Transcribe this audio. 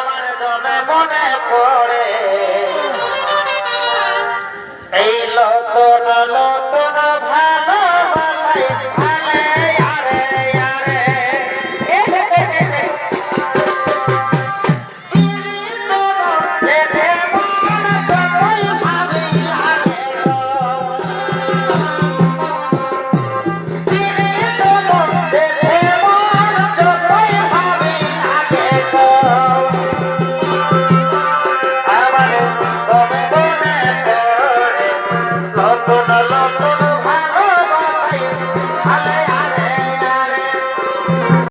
আমার দমে মনে পড়ে। এই লত নতুন নতুন ভালো ভাই আলে